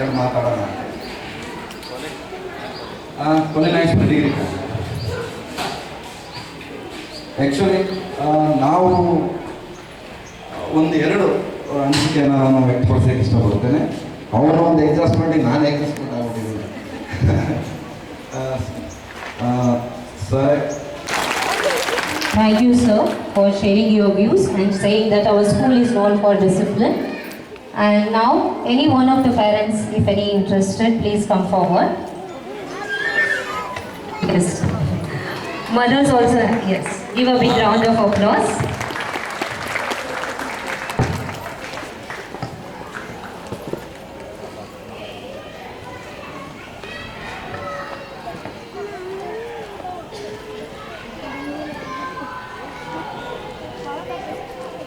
ಮಾತಾಡೋಣ ಒಂದೆರಡು ಮಾತಾಡೋಣ ಕೊನೆ ನಾಯೇಶ್ವರ ಡಿಗ್ರಿ ಆ್ಯಕ್ಚುಲಿ ನಾವು ಒಂದು ಎರಡು ಅನಿಸಿಕೆಯನ್ನು ನಾನು ವ್ಯಕ್ತಪಡಿಸೋಕ್ಕೆ ಇಷ್ಟಪಡ್ತೇನೆ. ಅವರ ಒಂದು ಎಕ್ಸಾಸ್ಮೆಂಟಿಗೆ ನಾನು ಎಕ್ಸಾಸ್ಮೆಂಟ್ ಆಗ್ಬಿಟ್ಟಿದ್ದೀನಿ. Sir Thank you, sir, for sharing your views and saying that our school is known for discipline. And now, any one of the parents, if any interested, please come forward. Yes. Mothers also, yes. Give a big round of applause.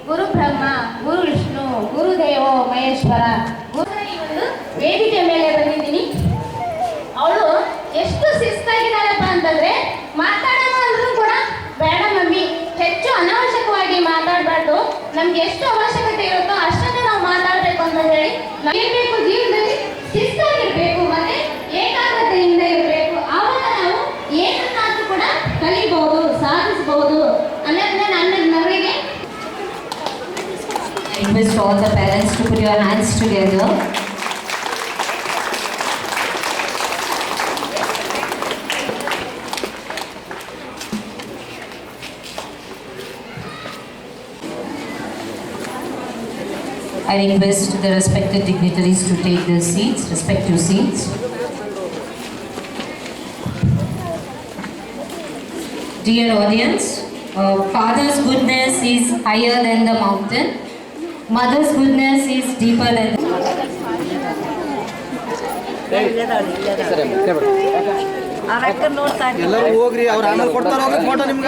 Guru Brahma. Maheshwara. ಒಂದು ವೇದಿಕೆ ಮೇಲೆ ಬಂದಿದ್ದೀನಿ. ಅವಳು ಎಷ್ಟು ಶಿಸ್ತಾಗಿದ್ದಾಳಪ್ಪ ಅಂತಂದ್ರೆ ಮಾತಾಡೋಣ ಅಂದ್ರೂ ಕೂಡ ಬೇಡ ಮಮ್ಮಿ. ಹೆಚ್ಚು ಅನಾವಶ್ಯಕವಾಗಿ ಮಾತಾಡಬಾರ್ದು. ನಮ್ಗೆ ಎಷ್ಟು ಅವಶ್ಯಕತೆ ಇರುತ್ತೋ ಅಷ್ಟನ್ನೇ ನಾವು ಮಾತಾಡಬೇಕು ಅಂತ ಹೇಳಿ ನಮಗೆ ಬೇಕು ಜೀವನದಲ್ಲಿ, ಶಿಸ್ತಾಗಿರ್ಬೇಕು, ಮತ್ತೆ ಏಕಾಗ್ರತೆಯಿಂದ ಇರಬೇಕು. ಆವಾಗ ನಾವು ಏನನ್ನಾದ್ರೂ ಕೂಡ ಕಲಿಬಹುದು, ಸಾಧಿಸಬಹುದು. Request all the parents to put your hands together. I request the respected dignitaries to take their seats, respective seats. Dear audience, uh, Father's goodness is higher than the mountain. Mother's goodness is deeper than ಎಲ್ಲರೂ ಹೋಗ್ರಿ ಅವ್ರು ಆಮೇಲೆ ಕೊಡ್ತಾರ ಹೋಗ್ರಿ photo ನಿಮ್ಗ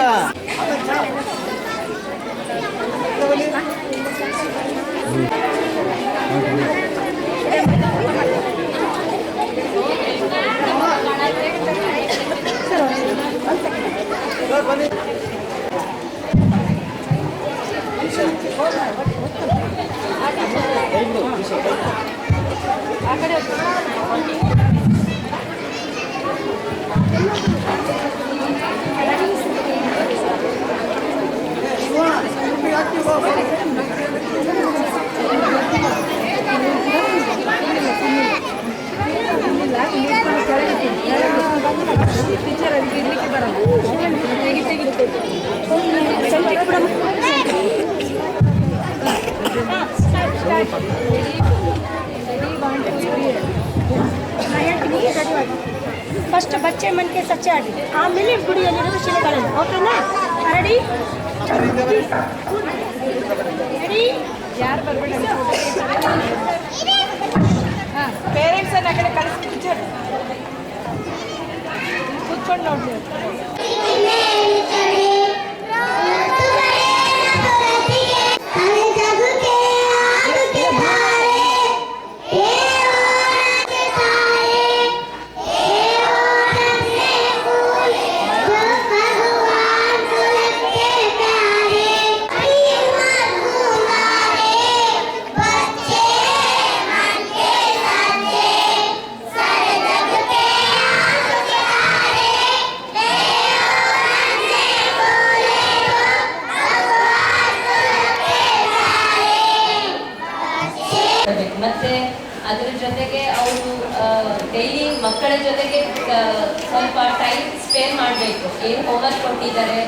first ಬಚ್ಚೆ ಮನ್ಕೆ ಸಚ್ಚೆ ಆಡಿ ಆಮೇಲೆ ಗುಡಿಯಲ್ಲಿರೋದು ಶಿಲೆಗಳನ್ನು ಓಕೆನಾ ರೆಡಿ ರೆಡಿ ಯಾರು ಬರ್ಬೇಡಿ ಪೇರೆಂಟ್ಸ್ ಅನ್ನ ಆ ಕಡೆ ಕಳಿಸಿ ಕೂತ್ಕೊಂಡು ನೋಡ್ಲಿ ಅವರು ಡೈಲಿ ಮಕ್ಕಳ ಜೊತೆಗೆ ಸ್ವಲ್ಪ ಟೈಮ್ ಸ್ಪೇರ್ ಮಾಡಬೇಕು. ಏನು ಹೋಮ್ವರ್ಕ್ ಕೊಟ್ಟಿದ್ದಾರೆ,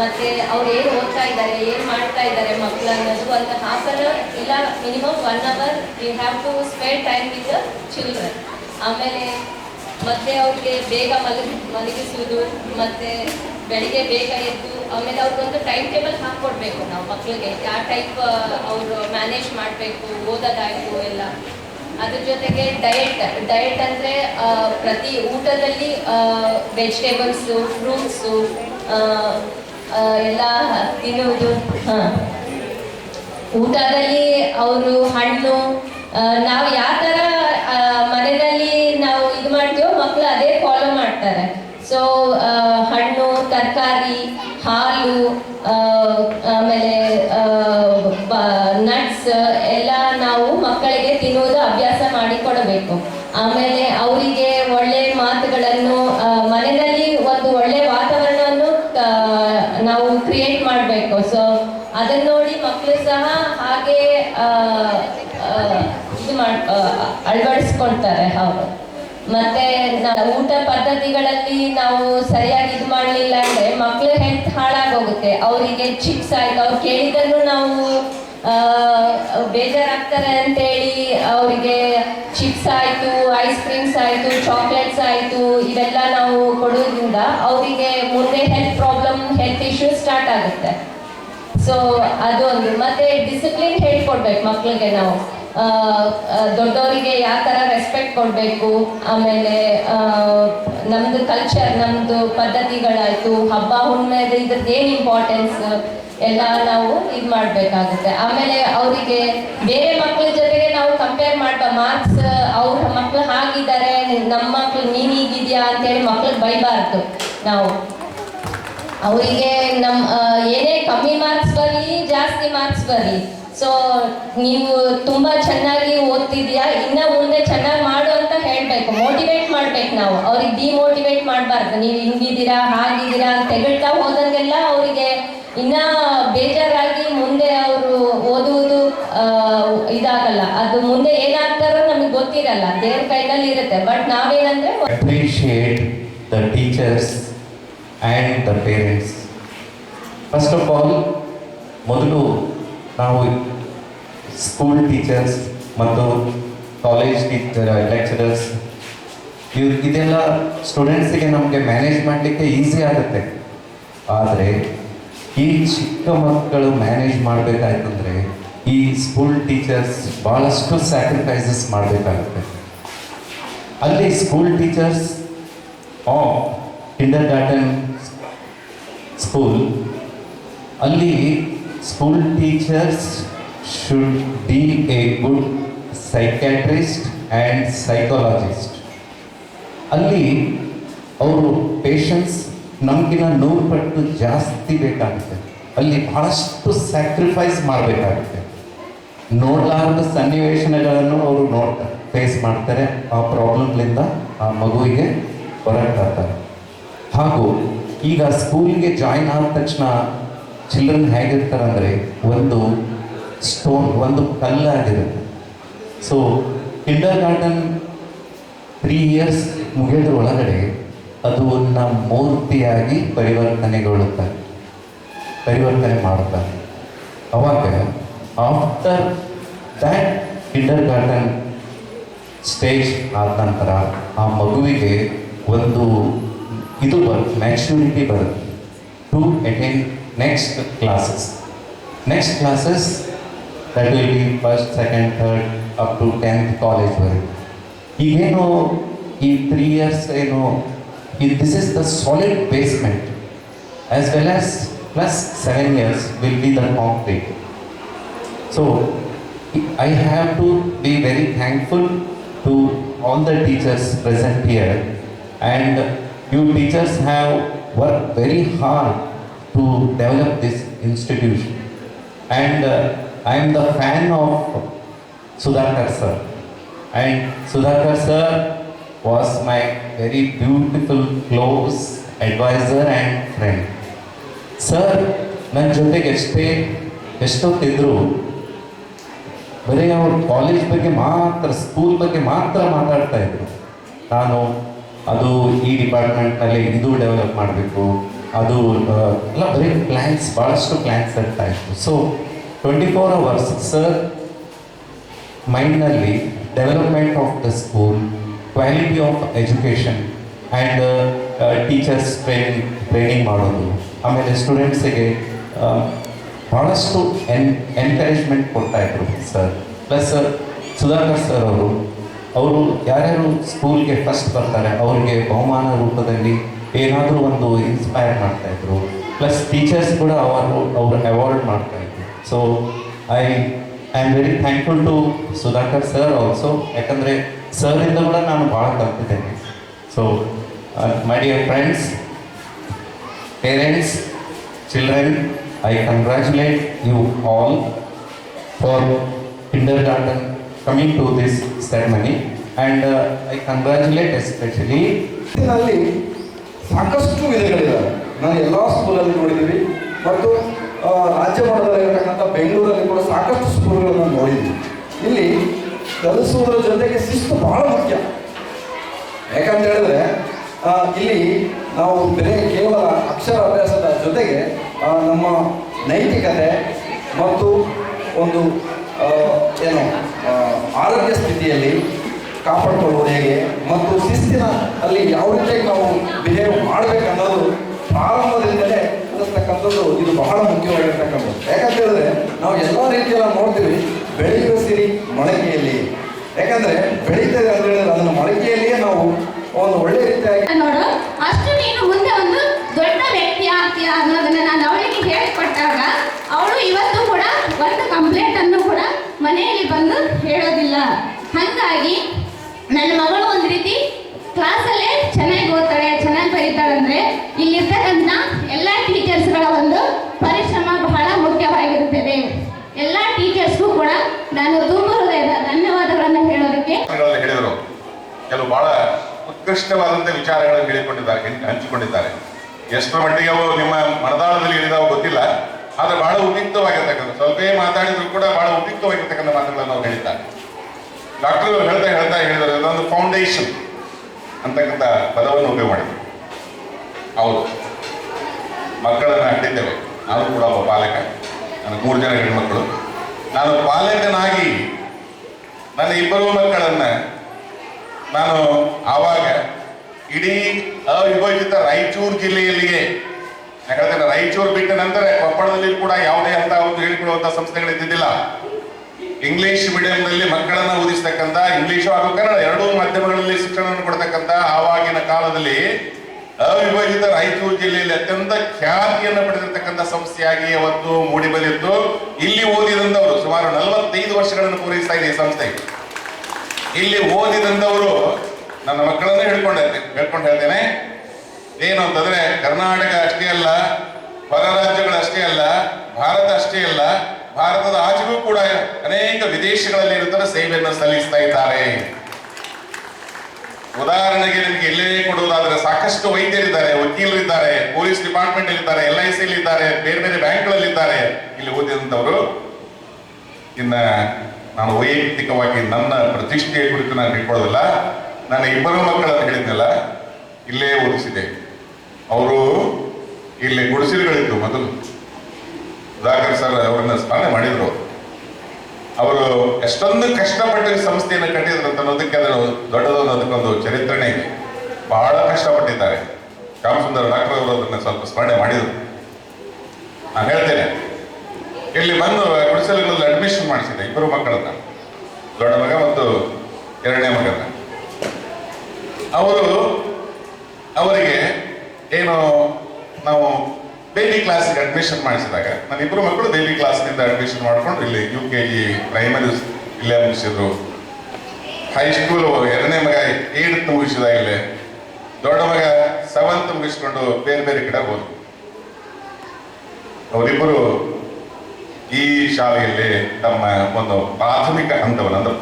ಮತ್ತೆ ಅವ್ರು ಏನು ಓದ್ತಾ ಇದ್ದಾರೆ, ಏನು ಮಾಡ್ತಾ ಇದ್ದಾರೆ ಮಕ್ಕಳು ಅನ್ನೋದು ಅಂತ ಹಾಫ್ ಅನ್ ಅವರ್ ಇಲ್ಲ minimum one hour you have to spare time with children ಆಮೇಲೆ ಮತ್ತೆ ಅವ್ರಿಗೆ ಬೇಗ ಮಲಗಿ, ಮಲಗಿಸುವುದು, ಮತ್ತೆ ಬೆಳಿಗ್ಗೆ ಬೇಗ ಎದ್ದು, ಆಮೇಲೆ ಅವ್ರಿಗೊಂದು ಟೈಮ್ ಟೇಬಲ್ ಹಾಕ್ಕೊಡ್ಬೇಕು ನಾವು ಮಕ್ಕಳಿಗೆ. ಯಾವ ಟೈಪ್ ಅವರು ಮ್ಯಾನೇಜ್ ಮಾಡಬೇಕು, ಓದೋದಾಯಿತು ಎಲ್ಲ. ಅದ್ರ ಜೊತೆಗೆ ಡಯಟ್ ಡಯಟ್ ಅಂದರೆ ಪ್ರತಿ ಊಟದಲ್ಲಿ ವೆಜಿಟೇಬಲ್ಸು ಫ್ರೂಟ್ಸು ಎಲ್ಲ ತಿನ್ನುವುದು. ಊಟದಲ್ಲಿ ಅವರು ಹಣ್ಣು ನಾವು ಯಾವ ಥರ ಮನೆಯಲ್ಲಿ ನಾವು ಇದು ಮಾಡ್ತೀವೋ ಮಕ್ಕಳು ಅದೇ ಫಾಲೋ ಮಾಡ್ತಾರೆ. ಸೊ ಹಣ್ಣು, ತರಕಾರಿ, ಹಾಲು ಆಮೇಲೆ ನಟ್ಸ್ ಎಲ್ಲ ನಾವು ಮಕ್ಕಳಿಗೆ ತಿನ್ನುವುದು ಅಭ್ಯಾಸ ಮಾಡಿಕೊಡಬೇಕು ಆಮೇಲೆ ಅವರಿಗೆ ಒಳ್ಳೆ ಮಾತುಗಳನ್ನು ಮನೆಯಲ್ಲಿ ಒಂದು ಒಳ್ಳೆ ವಾತಾವರಣವನ್ನು ನಾವು ಕ್ರಿಯೇಟ್ ಮಾಡಬೇಕು. ಸೊ ಅದನ್ನ ನೋಡಿ ಮಕ್ಕಳು ಸಹ ಹಾಗೆ ಇದು ಮಾಡ್ ಅಳವಡಿಸ್ಕೊಳ್ತಾರೆ. ಹೌದು. ಮತ್ತೆ ಊಟ ಪದ್ಧತಿಗಳಲ್ಲಿ ನಾವು ಸರಿಯಾಗಿ ಇದು ಮಾಡಲಿಲ್ಲ ಅಂದ್ರೆ ಮಕ್ಕಳ ಹೆಲ್ತ್ ಹಾಳಾಗೋಗುತ್ತೆ. ಅವರಿಗೆ ಚಿಪ್ಸ್ ಆಯ್ತು, ಅವ್ರು ಕೇಳಿದನ್ನು ನಾವು ಬೇಜಾರಾಗ್ತಾರೆ ಅಂತೇಳಿ ಅವರಿಗೆ ಆಯ್ತು ಐಸ್ ಕ್ರೀಮ್ಸ್ ಆಯ್ತು ಚಾಕ್ಲೇಟ್ಸ್ ಆಯ್ತು ಇದೆಲ್ಲ ನಾವು ಕೊಡೋದ್ರಿಂದ ಅವರಿಗೆ ಮುಂದೆ health problem health issue start ಆಗುತ್ತೆ. ಸೊ ಅದು ಒಂದು. ಮತ್ತೆ ಡಿಸಿಪ್ಲಿನ್ ಹೇಳ್ಕೊಡ್ಬೇಕು ಮಕ್ಕಳಿಗೆ ನಾವು. ದೊಡ್ಡವರಿಗೆ ಯಾವ ಥರ ರೆಸ್ಪೆಕ್ಟ್ ಕೊಡಬೇಕು, ಆಮೇಲೆ ನಮ್ದು ಕಲ್ಚರ್ ನಮ್ದು ಪದ್ಧತಿಗಳಾಯ್ತು, ಹಬ್ಬ ಹುಣ್ಣಿಮೆ ಇದ್ರದ್ದು ಏನು ಇಂಪಾರ್ಟೆನ್ಸ್ ಎಲ್ಲ ನಾವು ಇದು ಮಾಡಬೇಕಾಗುತ್ತೆ. ಆಮೇಲೆ ಅವರಿಗೆ ಬೇರೆ ಮಕ್ಕಳ ಜೊತೆಗೆ ನಾವು ಕಂಪೇರ್ ಮಾಡ್ಬಾ ಮಾರ್ಕ್ಸ್ ನಮ್ಮ ಮಕ್ಳು ನೀನ್ ಹೀಗಿದ್ಯಾ ಅಂತೇಳಿ ಮಕ್ಳಿಗೆ ಬೈಬಾರ್ದು ನಾವು. ಅವರಿಗೆ ನಮ್ ಏನೇ ಕಮ್ಮಿ ಮಾರ್ಕ್ಸ್ ಬರಲಿ, ಜಾಸ್ತಿ ಮಾರ್ಕ್ಸ್ ಬರಲಿ. ಸೊ ನೀವು ತುಂಬಾ ಚೆನ್ನಾಗಿ ಓದ್ತಿದ್ಯಾ, ಇನ್ನ ಮುಂದೆ ಚೆನ್ನಾಗಿ ಮಾಡು ಅಂತ ಹೇಳ್ಬೇಕು. ಮೋಟಿವೇಟ್ ಮಾಡ್ಬೇಕು ನಾವು. ಅವ್ರಿಗೆ ಡಿಮೋಟಿವೇಟ್ ಮಾಡಬಾರ್ದು. ನೀವು ಹಿಂಗಿದ್ದೀರಾ, ಹಾಗಿದ್ದೀರಾ ಅಂತ ತೆಗಳ್ತಾ ಹೋದಂಗೆಲ್ಲ ಅವರಿಗೆ ಇನ್ನ but appreciate the teachers and the parents first of all ಮೊದಲು ನಾವು ಸ್ಕೂಲ್ ಟೀಚರ್ಸ್ ಮತ್ತು ಕಾಲೇಜ್ ಟೀಚರ್ ಲೆಕ್ಚರರ್ಸ್ ಇವ್ ಇದೆಲ್ಲ ಸ್ಟೂಡೆಂಟ್ಸಿಗೆ ನಮಗೆ ಮ್ಯಾನೇಜ್ ಮಾಡಲಿಕ್ಕೆ ಈಸಿ ಆಗುತ್ತೆ. ಆದರೆ ಈ ಚಿಕ್ಕ ಮಕ್ಕಳು ಮ್ಯಾನೇಜ್ ಮಾಡಬೇಕಾಯ್ತಂದ್ರೆ ಈ ಸ್ಕೂಲ್ ಟೀಚರ್ಸ್ ಭಾಳಷ್ಟು ಸ್ಯಾಕ್ರಿಫೈಸಸ್ ಮಾಡಬೇಕಾಗುತ್ತೆ. ಅಲ್ಲಿ school teachers of kindergarten school ಅಲ್ಲಿ school teachers should be a good psychiatrist and psychologist ಅಲ್ಲಿ ಅವರು ಪೇಷನ್ಸ್ ನಮಗಿನ ನೂರು ಪಟ್ಟು ಜಾಸ್ತಿ ಬೇಕಾಗುತ್ತೆ. ಅಲ್ಲಿ ಬಹಳಷ್ಟು ಸ್ಯಾಕ್ರಿಫೈಸ್ ಮಾಡಬೇಕಾಗುತ್ತೆ. ನೋಡಲಾರದ ಸನ್ನಿವೇಶನಗಳನ್ನು ಅವರು ನೋಡ್ತಾರೆ. ಫೇಸ್ ಮಾಡ್ತಾರೆ ಆ ಪ್ರಾಬ್ಲಮ್ಲಿಂದ ಆ ಮಗುವಿಗೆ ಹೊರಟಾಗ್ತಾರೆ ಹಾಗೂ ಈಗ ಸ್ಕೂಲಿಗೆ ಜಾಯಿನ್ ಆದ ತಕ್ಷಣ ಚಿಲ್ಡ್ರನ್ ಹೇಗಿರ್ತಾರೆ ಅಂದರೆ ಒಂದು ಸ್ಟೋನ್ ಒಂದು ಕಲ್ಲಾಗಿರುತ್ತೆ so kindergarten three years ಮುಗಿಯೋದ್ರ ಒಳಗಡೆ ಅದು ಒಂದು ಮೂರ್ತಿಯಾಗಿ ಪರಿವರ್ತನೆಗೊಳ್ಳುತ್ತೆ, ಪರಿವರ್ತನೆ ಮಾಡುತ್ತಾರೆ ಅವಾಗ after that Kinder garden stage ಆದ ನಂತರ ಆ ಮಗುವಿಗೆ ಒಂದು ಇದು ಬರುತ್ತೆ ಮ್ಯಾಚುರಿಟಿ ಬರುತ್ತೆ to attend next classes next classes that will be first second third up to tenth ಕಾಲೇಜ್ವರೆಗೆ ಈಗೇನು ಈ ತ್ರೀ ಇಯರ್ಸ್ ಏನು this is the solid basement as well as plus seven years will be the concrete So I have to be very thankful to all the teachers present here and you teachers have worked very hard to develop this institution and uh, I am the fan of Sudhakar sir and Sudhakar sir was my very beautiful close advisor and friend. Sir ನನ್ನ ಜೊತೆಗೆ ಎಷ್ಟೇ ಎಷ್ಟೊತ್ತಿದ್ರು ಬರೀ ಅವರು college ಬಗ್ಗೆ ಮಾತ್ರ school ಬಗ್ಗೆ ಮಾತ್ರ ಮಾತಾಡ್ತಾ ಇದ್ರು. ನಾನು ಅದು ಈ ಡಿಪಾರ್ಟ್ಮೆಂಟ್ನಲ್ಲಿ ಇದು ಡೆವಲಪ್ ಮಾಡಬೇಕು, ಅದು ಎಲ್ಲ ಬರೀ ಪ್ಲ್ಯಾನ್ಸ್ ಭಾಳಷ್ಟು ಪ್ಲ್ಯಾನ್ಸ್ ಇರ್ತಾ ಇತ್ತು. So twenty four hours sir ಮೈಂಡ್ನಲ್ಲಿ development of the school quality of education and teachers training training ಮಾಡೋದು. ಆಮೇಲೆ ಸ್ಟೂಡೆಂಟ್ಸಿಗೆ ಭಾಳಷ್ಟು ಎನ್ encouragement ಕೊಡ್ತಾಯಿದ್ರು sir plus sir Sudhakar sir ಅವರು ಅವರು ಯಾರ್ಯಾರು ಸ್ಕೂಲ್ಗೆ ಫಸ್ಟ್ ಬರ್ತಾರೆ ಅವರಿಗೆ ಬಹುಮಾನ ರೂಪದಲ್ಲಿ ಏನಾದರೂ ಒಂದು ಇನ್ಸ್ಪೈರ್ ಮಾಡ್ತಾಯಿದ್ರು ಪ್ಲಸ್ ಟೀಚರ್ಸ್ ಕೂಡ ಅವರು ಅವರು ಅವಾರ್ಡ್ ಮಾಡ್ತಾಯಿದ್ರು so I I am very thankful to Sudhakar sir also ಯಾಕಂದರೆ ಸರಿಂದ ಕೂಡ ನಾನು ಭಾಳ ಕಲ್ತಿದ್ದೇನೆ so my dear friends parents children, I congratulate you all for kindergarten coming to this ceremony. And uh, I congratulate especially ಇದರಲ್ಲಿ ಸಾಕಷ್ಟು ವಿಧಗಳಿದ್ದಾವೆ ನಾನು ಎಲ್ಲ ಸ್ಕೂಲಲ್ಲಿ ನೋಡಿದ್ದೀವಿ ಮತ್ತು ರಾಜ್ಯ ಮಟ್ಟದಲ್ಲಿರತಕ್ಕಂಥ ಬೆಂಗಳೂರಲ್ಲಿ ಕೂಡ ಸಾಕಷ್ಟು ಸ್ಕೂಲ್ಗಳನ್ನು ನೋಡಿದ್ವಿ. ಇಲ್ಲಿ ಕಲಿಸುವುದರ ಜೊತೆಗೆ ಶಿಸ್ತು ಬಹಳ ಮುಖ್ಯ. ಯಾಕಂತ ಹೇಳಿದ್ರೆ ಇಲ್ಲಿ ನಾವು ಬೇರೆ ಕೇವಲ ಅಕ್ಷರ ಅಭ್ಯಾಸದ ಜೊತೆಗೆ ನಮ್ಮ ನೈತಿಕತೆ ಮತ್ತು ಒಂದು ಏನು ಆರೋಗ್ಯ ಸ್ಥಿತಿಯಲ್ಲಿ ಕಾಪಾಡಿಕೊಳ್ಳುವುದು ಹೇಗೆ ಮತ್ತು ಶಿಸ್ತಿನ ಅಲ್ಲಿ ಯಾವ ರೀತಿಯಾಗಿ ನಾವು ಬಿಹೇವ್ ಮಾಡಬೇಕನ್ನೋದು ಪ್ರಾರಂಭದಿಂದಲೇ ಕಲಿಸ್ತಕ್ಕಂಥದ್ದು ಇದು ಬಹಳ ಮುಖ್ಯವಾಗಿರ್ತಕ್ಕಂಥದ್ದು. ಯಾಕಂತ ಹೇಳಿದ್ರೆ, ನಾವು ಎಲ್ಲ ರೀತಿಯೆಲ್ಲ ನೋಡ್ತೀವಿ, ಬೆಳೆಯುವ ಸಿರಿ ಮೊಳಕೆಯಲ್ಲಿ ಯಾಕಂದ್ರೆ ಬೆಳೀತದೆ ಅಂತ ಹೇಳಿದ್ರೆ ಅದನ್ನು ಮೊಳಕೆಯಲ್ಲಿಯೇ ನಾವು ಒಂದು ಒಳ್ಳೆ ರೀತಿಯಾಗಿ ನೋಡು, ಅಷ್ಟು ನೀನು ಮುಂದೆ ಒಂದು ದೊಡ್ಡ ಆಗ್ತೀಯ ಅನ್ನೋದನ್ನ ನಾನು ಅವಳಿಗೆ ಹೇಳಿಕೊಟ್ಟಾಗ ಅವಳು ಇವತ್ತು ಕೂಡ ಒಂದು ಕಂಪ್ಲೇಂಟ್ ಅನ್ನು ಕೂಡ ಮನೆಯಲ್ಲಿ ಬಂದು ಹೇಳೋದಿಲ್ಲ. ಹಾಗಾಗಿ ನನ್ನ ಮಗಳು ಒಂದು ರೀತಿ ಕ್ಲಾಸಲ್ಲೇ ಚೆನ್ನಾಗಿ ಓದ್ತಾಳೆ, ಚೆನ್ನಾಗಿ ಬರೀತಾಳಂದ್ರೆ ಇಲ್ಲಿರ್ತಕ್ಕಂಥ ಎಲ್ಲ ಟೀಚರ್ಸ್ಗಳ ಒಂದು ಪರಿಶ್ರಮ ಬಹಳ ಮುಖ್ಯವಾಗಿರುತ್ತದೆ. ಎಲ್ಲ ಟೀಚರ್ಸ್ಗೂ ಕೂಡ ನಾನು ತುಂಬ ಹೃದಯದ ಧನ್ಯವಾದಗಳನ್ನು ಹೇಳೋದಕ್ಕೆ ಹೇಳಿದರು. ಕೆಲವು ಬಹಳ ಉತ್ಕೃಷ್ಟವಾದಂಥ ವಿಚಾರಗಳನ್ನು ಹೇಳಿಕೊಂಡಿದ್ದಾರೆ, ಹಂಚಿಕೊಂಡಿದ್ದಾರೆ. ಎಷ್ಟರ ಮಟ್ಟಿಗೆ ಅವು ನಿಮ್ಮ ಮನದಾಳದಲ್ಲಿ ಇಳಿದಾವ ಗೊತ್ತಿಲ್ಲ, ಆದರೆ ಬಹಳ ಉಪಯುಕ್ತವಾಗಿರ್ತಕ್ಕಂಥ ಸ್ವಲ್ಪೇ ಮಾತಾಡಿದ್ರು ಕೂಡ ಬಹಳ ಉಪಯುಕ್ತವಾಗಿರ್ತಕ್ಕಂಥ ಮಾತುಗಳನ್ನು ಅವ್ರು ಹೇಳಿದ್ದಾರೆ. ಡಾಕ್ಟರ್ ಹೇಳ್ತಾ ಹೇಳ್ತಾ ಹೇಳಿದ್ರೆ ಅದೊಂದು ಫೌಂಡೇಶನ್ ಅಂತಕ್ಕಂಥ ಪದವನ್ನು ಉಪಯೋಗ ಮಾಡಿದ್ರು. ಹೌದು. ಮಕ್ಕಳನ್ನು ಅಟ್ಟಿದ್ದೇವೆ ನಾನು ಕೂಡ ಒಬ್ಬ ಪಾಲಕ ನನ್ನ ಮೂರು ಜನ ಹೆಣ್ಮಕ್ಕಳು ನಾನು ಪಾಲಕನಾಗಿ ನನ್ನ ಇಬ್ಬರು ಮಕ್ಕಳನ್ನ ನಾನು ಆವಾಗ ಇಡೀ ಅವಿಭಜಿತ ರಾಯಚೂರು ಜಿಲ್ಲೆಯಲ್ಲಿಯೇ. ಯಾಕಂದ್ರೆ ರಾಯಚೂರು ಬಿಟ್ಟ ನಂತರ ಕೊಪ್ಪಳದಲ್ಲಿ ಕೂಡ ಯಾವುದೇ ಅಂತ ಒಂದು ಸಂಸ್ಥೆಗಳು ಇದ್ದಿದ್ದಿಲ್ಲ ಇಂಗ್ಲಿಷ್ ಮೀಡಿಯಂನಲ್ಲಿ ಮಕ್ಕಳನ್ನ ಓದಿಸ್ತಕ್ಕಂಥ ಇಂಗ್ಲಿಷ್ ಹಾಗೂ ಕನ್ನಡ ಎರಡೂ ಮಾಧ್ಯಮಗಳಲ್ಲಿ ಶಿಕ್ಷಣವನ್ನು ಕೊಡ್ತಕ್ಕಂಥ ಆವಾಗಿನ ಕಾಲದಲ್ಲಿ ಅವಿಭಜಿತ ರಾಯಚೂರು ಜಿಲ್ಲೆಯಲ್ಲಿ ಅತ್ಯಂತ ಖ್ಯಾತಿಯನ್ನು ಪಡೆದಿರತಕ್ಕಂತ ಸಂಸ್ಥೆಯಾಗಿ ಅವತ್ತು ಮೂಡಿ ಬಂದಿತ್ತು ಇಲ್ಲಿ ಓದಿದಂತವರು ಸುಮಾರು ನಲವತ್ತೈದು ವರ್ಷಗಳನ್ನು ಪೂರೈಸ್ತಾ ಇದೆ ಈ ಸಂಸ್ಥೆ. ಇಲ್ಲಿ ಓದಿದಂಥವರು ನನ್ನ ಮಕ್ಕಳನ್ನು ಹೇಳ್ಕೊಂಡು ಹೇಳ್ಕೊಂಡು ಹೇಳ್ತೇನೆ. ಏನು ಅಂತಂದ್ರೆ, ಕರ್ನಾಟಕ ಅಷ್ಟೇ ಅಲ್ಲ, ಹೊರ ರಾಜ್ಯಗಳಷ್ಟೇ ಅಲ್ಲ, ಭಾರತ ಅಷ್ಟೇ ಅಲ್ಲ, ಭಾರತದ ಆಚೆಗೂ ಕೂಡ ಅನೇಕ ವಿದೇಶಗಳಲ್ಲಿ ಇರುತ್ತಾರೆ ಸೇವೆಯನ್ನು ಸಲ್ಲಿಸ್ತಾ ಇದ್ದಾರೆ. ಉದಾಹರಣೆಗೆ ನಿಮ್ಗೆ ಇಲ್ಲೇ ಕೊಡುವುದಾದ್ರೆ, ಸಾಕಷ್ಟು ವೈದ್ಯರಿದ್ದಾರೆ, ವಕೀಲರಿದ್ದಾರೆ, ಪೊಲೀಸ್ ಡಿಪಾರ್ಟ್ಮೆಂಟ್ ಇದ್ದಾರೆ ಎಲ್ ಐ ಸಿ ಇದ್ದಾರೆ ಬೇರೆ ಬೇರೆ ಬ್ಯಾಂಕ್ಗಳಲ್ಲಿ ಇದ್ದಾರೆ ಇಲ್ಲಿ ಓದಿದಂಥವರು, ಇನ್ನ ನಾನು ವೈಯಕ್ತಿಕವಾಗಿ ನನ್ನ ಪ್ರತಿಷ್ಠೆಯ ಕುರಿತು ನಾನು ಹೇಳ್ಕೊಳ್ಳೋದಿಲ್ಲ. ನನ್ನ ಇಬ್ಬರು ಮಕ್ಕಳನ್ನು ಹೇಳಿದ್ನಲ್ಲ, ಇಲ್ಲೇ ಓದಿಸಿದೆ. ಅವರು ಇಲ್ಲಿ ಗುಡಿಸಲುಗಳಿದ್ದು ಮೊದಲು. ಸುಧಾಕರ್ ಸರ್ ಅವರನ್ನ ಸ್ಮರಣೆ ಮಾಡಿದ್ರು. ಅವರು ಎಷ್ಟೊಂದು ಕಷ್ಟಪಟ್ಟು ಸಂಸ್ಥೆಯನ್ನು ಕಟ್ಟಿದ್ರು ಅಂತ ಅನ್ನೋದಕ್ಕೆ ಅದರ ದೊಡ್ಡದೊಂದು ಅದಕ್ಕೊಂದು ಚರಿತ್ರೆನೇ ಇದೆ. ಬಹಳ ಕಷ್ಟಪಟ್ಟಿದ್ದಾರೆ. ಶ್ಯಾಮಸುಂದರ್ ಡಾಕ್ಟರ್ ಅವರು ಅದನ್ನ ಸ್ವಲ್ಪ ಸ್ಮರಣೆ ಮಾಡಿದರು. ನಾನು ಹೇಳ್ತೇನೆ, ಇಲ್ಲಿ ಬಂದು ಗುಡಿಸಲುಗಳಲ್ಲಿ ಅಡ್ಮಿಷನ್ ಮಾಡಿಸಿದೆ, ಇಬ್ಬರು ಮಕ್ಕಳನ್ನ. ದೊಡ್ಡ ಮಗ ಮತ್ತು ಎರಡನೇ ಮಗನ ಅವರು, ಅವರಿಗೆ ಏನು ನಾವು ಡೈಲಿ ಕ್ಲಾಸ್ಗೆ ಅಡ್ಮಿಷನ್ ಮಾಡಿಸಿದಾಗ ನನ್ನ ಇಬ್ಬರು ಮಕ್ಕಳು ಡೈಲಿ ಕ್ಲಾಸ್ನಿಂದ ಅಡ್ಮಿಷನ್ ಮಾಡಿಕೊಂಡು ಇಲ್ಲಿ ಯು ಕೆ ಜಿ ಪ್ರೈಮರಿ ಇಲ್ಲೇ ಮುಗಿಸಿದ್ರು. ಹೈಸ್ಕೂಲ್ ಎರಡನೇ ಮಗ ಏಡ್ತ್ ಇಲ್ಲೇ. ದೊಡ್ಡ ಮಗ ಸೆವೆಂತ್ ಮುಗಿಸ್ಕೊಂಡು ಬೇರೆ ಬೇರೆ ಕಡೆ ಹೋದ್ರು. ಅವರಿಬ್ಬರು ಈ ಶಾಲೆಯಲ್ಲಿ ತಮ್ಮ ಒಂದು ಪ್ರಾಥಮಿಕ ಹಂತವನ್ನು ಅಂದ್ರೆ